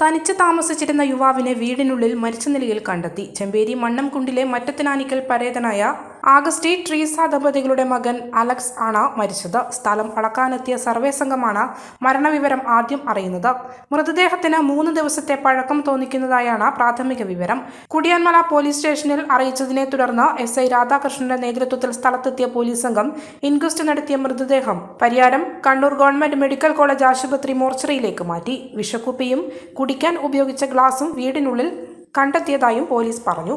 തനിച്ച് താമസിച്ചിരുന്ന യുവാവിനെ വീടിനുള്ളിൽ മരിച്ച നിലയിൽ കണ്ടെത്തി. ചെമ്പേരി മണ്ണംകുണ്ടിലെ മറ്റത്തിനാനിക്കൽ പരേതനായ ആഗസ്റ്റി ട്രീസ ദമ്പതികളുടെ മകൻ അലക്സ് ആണ് മരിച്ചത്. സ്ഥലം അളക്കാനെത്തിയ സർവേ സംഘമാണ് മരണവിവരം ആദ്യം അറിയുന്നത്. മൃതദേഹത്തിന് മൂന്ന് ദിവസത്തെ പഴക്കം തോന്നിക്കുന്നതായാണ് പ്രാഥമിക വിവരം. കുടിയാൻമല പോലീസ് സ്റ്റേഷനിൽ അറിയിച്ചതിനെ തുടർന്ന് എസ് ഐ രാധാകൃഷ്ണന്റെ നേതൃത്വത്തിൽ സ്ഥലത്തെത്തിയ പോലീസ് സംഘം ഇൻക്വസ്റ്റ് നടത്തിയ മൃതദേഹം Pariyaram Kannur government medical college ആശുപത്രി മോർച്ചറിയിലേക്ക് മാറ്റി. വിഷക്കുപ്പിയും കുടിക്കാൻ ഉപയോഗിച്ച ഗ്ലാസും വീടിനുള്ളിൽ കണ്ടെത്തിയതായും പോലീസ് പറഞ്ഞു.